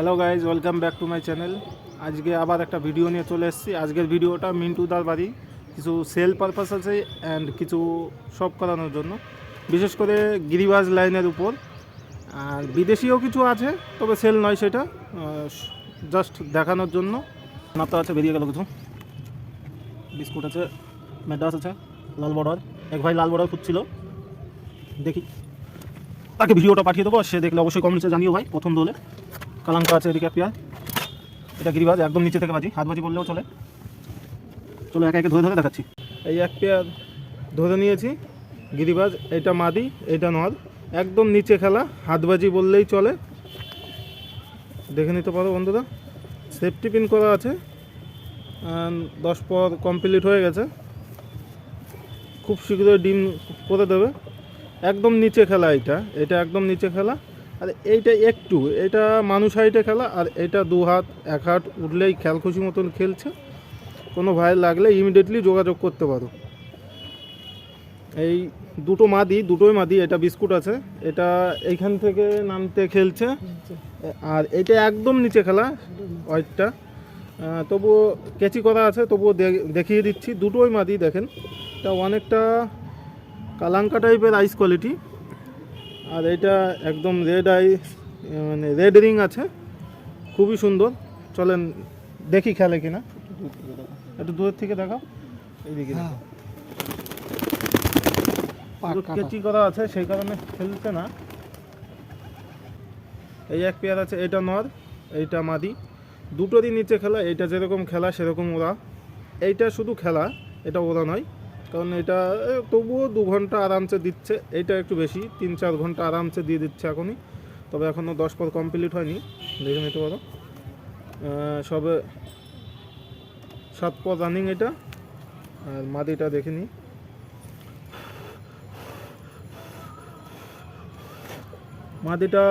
Hello guys welcome back to my channel আজকে আবার একটা ভিডিও নিয়ে চলে এসেছি। আজকের ভিডিওটা মিন্টুদার বাড়ি। কিছু সেল পারপাস আছে অ্যান্ড কিছু শপ করানোর জন্য। বিশেষ করে গিরিবাজ লাইনের উপর। আর বিদেশিও কিছু আছে, তবে সেল নয় সেটা। জাস্ট দেখানোর জন্য। মাত্র আছে বেরিয়ে গেল কিছু। বিস্কুট আছে, ম্যাডাস আছে, লাল বর্ডার। এক ভাই লাল বর্ডার খুঁজছিল। দেখি। তাকে ভিডিওটা পাঠিয়ে দেবো, সে দেখলে অবশ্যই কমেন্টসে জানিও ভাই পছন্দ হলে কালাঙ্কা আছে এদিকে পেঁয়াজ। এটা গিরিবাজ, একদম নিচে থেকে বাজি। হাত বাজি বললেও চলে। চলো একে একে ধরে ধরে দেখাচ্ছি। এই এক পেয়ার ধরে নিয়েছি। গিরিবাজ, এটা মাদি, এটা নদ। একদম নিচে খেলা হাতবাজি বললেই চলে। দেখে নিতে পারো বন্ধুরা। সেফটি পিন করা আছে। দশ পর কমপ্লিট হয়ে গেছে। খুব শীঘ্রই ডিম করে দেবে। একদম নিচে খেলা এটা। এটা একদম নিচে খেলা। আর এইটা একটু, এটা মানুষ হাইটে খেলা আর এটা দু হাত, এক হাত উঠলেই খেল খুশি মতন খেলছে। কোনো ভাই লাগলে ইমিডিয়েটলি যোগাযোগ করতে পারো। এই দুটো মাদি, দুটোই মাদি, এটা বিস্কুট আছে, এটা এইখান থেকে নামতে খেলছে। আর এটা একদম নিচে খেলা হোয়াইটটা তবুও কেচি করা আছে, তবুও দেখিয়ে দিচ্ছি। দুটোই মাদি দেখেন, এটা অনেকটা কালাঙ্কা টাইপের আইস কোয়ালিটি আর এটা একদম রেড আই মানে রেড রিং আছে। খুবই সুন্দর। চলেন দেখি খেলে কিনা। একটু দূরের থেকে দেখাও। এইদিকে কেচি করা আছে সেই কারণে খেলছে না। এই এক পেয়ার আছে এটা নর এইটা মাদি। দুটোরই নিচে খেলা এইটা যেরকম খেলা সেরকম ওরা। এইটা শুধু খেলা এটা ওরা নয়। কারণ এটা তবুও দু ঘণ্টা আরামসে দিচ্ছে। এইটা একটু বেশি, তিন চার ঘণ্টা আরামসে দিয়ে দিচ্ছে এখনই। তবে এখনও দশ পর কমপ্লিট হয়নি, দেখে নিতে পারো। সবে সাত পর রানিং এটা, আর মাদিটা দেখে নিই মাদিটা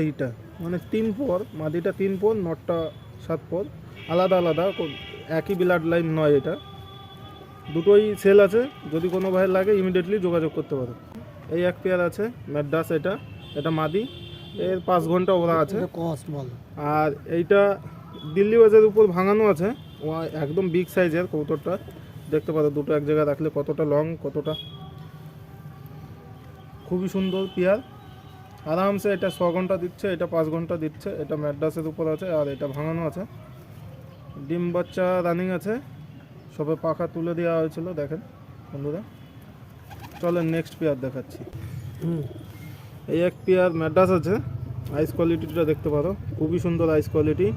এইটা মানে তিন পর মাদিটা তিন পর নটটা সাত পর আলাদা আলাদা একই ব্লাড লাইন নয় এটা। দুটোই সেল আছে যদি কোনো ভাই লাগে ইমিডিয়েটলি যোগাযোগ করতে পারো। এই এক পেয়ার আছে ম্যাডাস এটা এটা মাদি এর পাঁচ ঘণ্টা ওরা আছে। আর এইটা দিল্লি বাজার উপর ভাঙানো আছে ও একদম বিগ সাইজের কৌতরটা দেখতে পারো দুটো এক জায়গায় রাখলে কতটা লং কতটা খুবই সুন্দর পেয়ার আরামসে এটা ছ ঘণ্টা দিচ্ছে এটা পাঁচ ঘণ্টা দিচ্ছে এটা ম্যাড্রাসের উপর আছে আর এটা ভাঙানো আছে। ডিম বাচ্চা রানিং আছে। সবে পাখা তুলে দেওয়া হয়েছিল দেখেন বন্ধুরা। চলেন নেক্সট পেয়ার দেখাচ্ছি। হুম। এই এক পেয়ার ম্যাড্রাস আছে আইস কোয়ালিটিটা দেখতে পারো। খুবই সুন্দর আইস কোয়ালিটি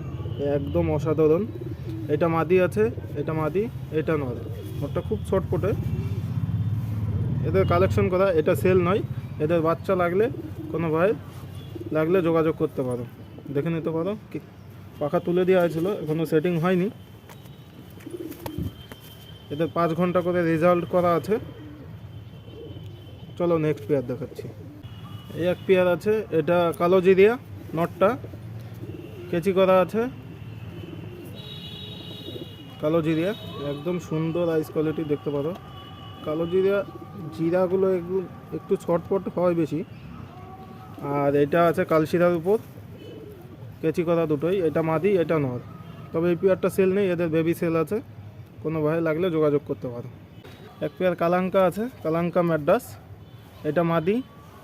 একদম অসাধারণ। এটা মাদি আছে এটা মাদি এটা নয়। ওটা খুব ছটপটে এদের কালেকশন করা এটা সেল নয়। এদের বাচ্চা লাগলে কোনো ভাই লাগলে যোগাযোগ করতে পারো। দেখে নিতে পারো কি পাখা তুলে দেওয়া হয়েছিল এখনও সেটিং হয়নি। এদের পাঁচ ঘণ্টা করে রেজাল্ট করা আছে। চলো নেক্সট পেয়ার দেখাচ্ছি। এই এক পেয়ার আছে, এটা কালো জিরিয়া নটটা কেচি করা আছে। কালো জিরিয়া, একদম সুন্দর আইস কোয়ালিটি দেখতে পারো। কালো জিরিয়া, জিরাগুলো একটু একটু ছটপট হয় বেশি। আর এটা আছে কালশিরার উপর। কেচি করা দুটোই, এটা মাদি, এটা নর। তবে এই পেয়ারটা সেল নেই, এদের বেবি সেল আছে। কোনো ভাই লাগলে যোগাযোগ করতে পারো। এক পেয়ার কালাঙ্কা আছে, কালাঙ্কা ম্যাডাস এটা মাদি,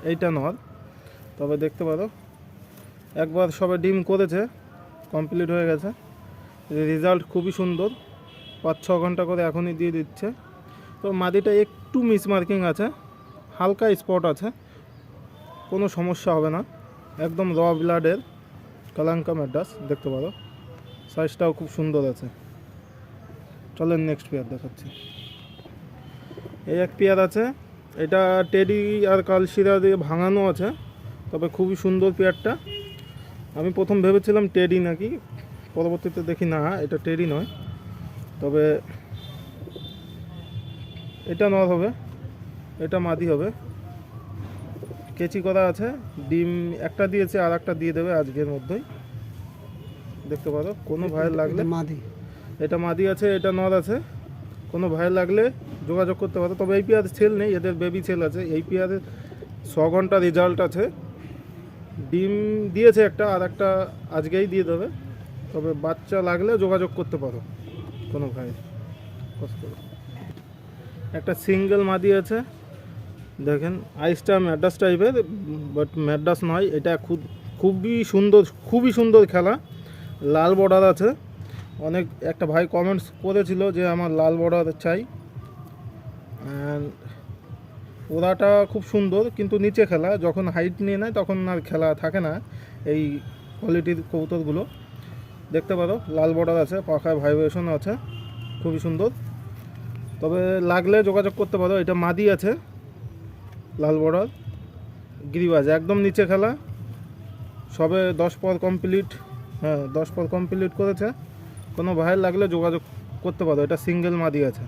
এইটা নর। তবে দেখতে পারো, একবার সবে ডিম করেছে, কমপ্লিট হয়ে গেছে। রেজাল্ট খুবই সুন্দর, পাঁচ ছ ঘণ্টা করে এখনই দিয়ে দিচ্ছে। তো মাদিটা একটু মিসমার্কিং আছে, হালকা স্পট আছে, কোনো সমস্যা হবে না। একদম র ব্লাডের কালাঙ্কা ম্যাডাস দেখতে পারো। সাইজটাও খুব সুন্দর আছে। চলেন নেক্সট পেয়ার দেখাচ্ছি। এই এক পেয়ার আছে। এটা টেডি আর কালশিরা দিয়ে ভাঙানো আছে তবে খুবই সুন্দর পেয়ারটা আমি প্রথম ভেবেছিলাম টেডি নাকি পরবর্তীতে দেখি না এটা টেডি নয়। তবে এটা নর হবে এটা মাদি হবে। কেচি করা আছে ডিম একটা দিয়েছে আর একটা দিয়ে দেবে আজকের মধ্যেই। দেখতে পারো কোনো ভাইয়ের লাগলে মাদি। এটা মাদি আছে, এটা নর আছে। কোনো ভাই লাগলে যোগাযোগ করতে পারো। তবে এই পেয়ার ছেল নেই, এদের বেবি ছেল আছে। এই পেয়ারের ছ ঘণ্টা রেজাল্ট আছে। ডিম দিয়েছে একটা, আর একটা আজকেই দিয়ে দেবে। তবে বাচ্চা লাগলে যোগাযোগ করতে পারো। কোনো ভাই কষ্ট একটা সিঙ্গেল মাদি আছে। দেখেন, আইসটা ম্যাডাস টাইপের বাট ম্যাডাস নয়, এটা খুব, খুবই সুন্দর খুবই সুন্দর খেলা। লাল বর্ডার আছে। অনেক, একটা ভাই কমেন্টস করেছিল যে আমার লাল বর্ডার চাই। অ্যান্ড ওরাটা খুব সুন্দর, কিন্তু নিচে খেলা, যখন হাইট নিয়ে নেয় তখন আর খেলা থাকে না এই কোয়ালিটির কবুতরগুলো। দেখতে পারো, লাল বর্ডার আছে, পাখায় ভাইব্রেশন আছে, খুবই সুন্দর। তবে লাগলে যোগাযোগ করতে পারো, এটা মাদি আছে, লাল বর্ডার, গিরিবাজ, একদম নিচে খেলা। সবে দশ পর কমপ্লিট হ্যাঁ দশ পর কমপ্লিট করেছে। কোনো ভাইয়ের লাগলে যোগাযোগ করতে পারো এটা সিঙ্গেল মাদি আছে।